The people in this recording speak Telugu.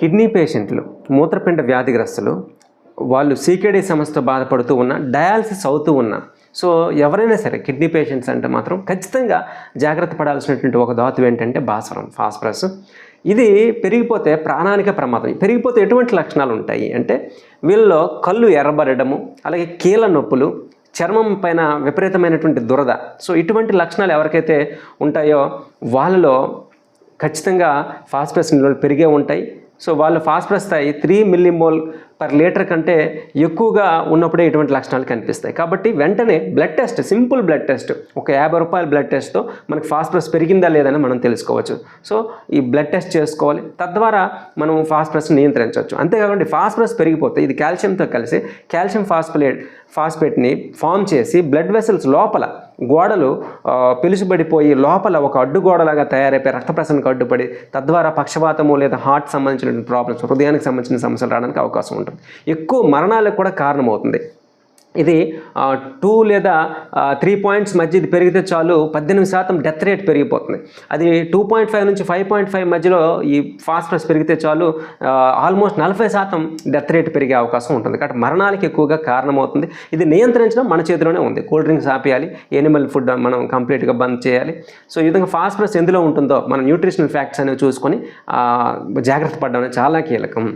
కిడ్నీ పేషెంట్లు మూత్రపిండ వ్యాధిగ్రస్తులు వాళ్ళు సీకేడీ సమస్యతో బాధపడుతూ ఉన్న డయాలసిస్ అవుతూ ఉన్న సో ఎవరైనా సరే కిడ్నీ పేషెంట్స్ అంటే మాత్రం ఖచ్చితంగా జాగ్రత్త పడాల్సినటువంటి ఒక ధాతు ఏంటంటే భాస్వరం ఫాస్ఫరస్. ఇది పెరిగిపోతే ప్రాణానికే ప్రమాదం. పెరిగిపోతే ఎటువంటి లక్షణాలు ఉంటాయి? అంటే వీళ్ళలో కళ్ళు ఎర్రబడము అలాగే కీళ్ళ నొప్పులు చర్మం పైన విపరీతమైనటువంటి దురద. సో ఇటువంటి లక్షణాలు ఎవరికైతే ఉంటాయో వాళ్ళలో ఖచ్చితంగా ఫాస్ఫరస్ నిల్వలు పెరిగే ఉంటాయి. సో వాళ్ళు ఫాస్ఫరస్ స్థాయి త్రీ మిల్లీమోల్ పర్ లీటర్ కంటే ఎక్కువగా ఉన్నప్పుడే ఇటువంటి లక్షణాలు కనిపిస్తాయి. కాబట్టి వెంటనే blood test simple blood test ఒక యాభై రూపాయల బ్లడ్ టెస్ట్తో మనకి ఫాస్ఫరస్ పెరిగిందా లేదని మనం తెలుసుకోవచ్చు. సో ఈ బ్లడ్ టెస్ట్ చేసుకోవాలి. తద్వారా మనం ఫాస్ఫరస్ నియంత్రించవచ్చు. అంతేకాకుండా ఫాస్ఫరస్ పెరిగిపోతే ఇది కాల్షియంతో కలిసి కాల్షియం ఫాస్ఫలేట్ ఫాస్ఫేట్ని ఫామ్ చేసి బ్లడ్ వెసల్స్ లోపల గోడలు పిలుచుబడిపోయి లోపల ఒక అడ్డుగోడలాగా తయారైపోయి రక్త ప్రసరణకు అడ్డుపడి తద్వారా పక్షపాతము లేదా హార్ట్ సంబంధించిన ప్రాబ్లమ్స్ హృదయానికి సంబంధించిన సమస్యలు రావడానికి అవకాశం ఉంటుంది. ఎక్కువ మరణాలకు కూడా కారణమవుతుంది. ఇది టూ లేదా త్రీ పాయింట్స్ మధ్య ఇది పెరిగితే చాలు పద్దెనిమిది శాతం డెత్ రేట్ పెరిగిపోతుంది. అది టూ పాయింట్ ఫైవ్ నుంచి ఫైవ్ పాయింట్ ఫైవ్ మధ్యలో ఈ ఫాస్ఫరస్ పెరిగితే చాలు ఆల్మోస్ట్ నలభై శాతం డెత్ రేట్ పెరిగే అవకాశం ఉంటుంది. కాబట్టి మరణాలకు ఎక్కువగా కారణమవుతుంది. ఇది నియంత్రించడం మన చేతిలోనే ఉంది. కూల్ డ్రింక్స్ ఆపేయాలి ఎనిమల్ ఫుడ్ మనం కంప్లీట్గా బంద్ చేయాలి. సో ఈ విధంగా ఫాస్ఫరస్ ఎందులో ఉంటుందో మన న్యూట్రిషనల్ ఫ్యాక్ట్స్ అనేవి చూసుకొని జాగ్రత్త పడడం చాలా కీలకం.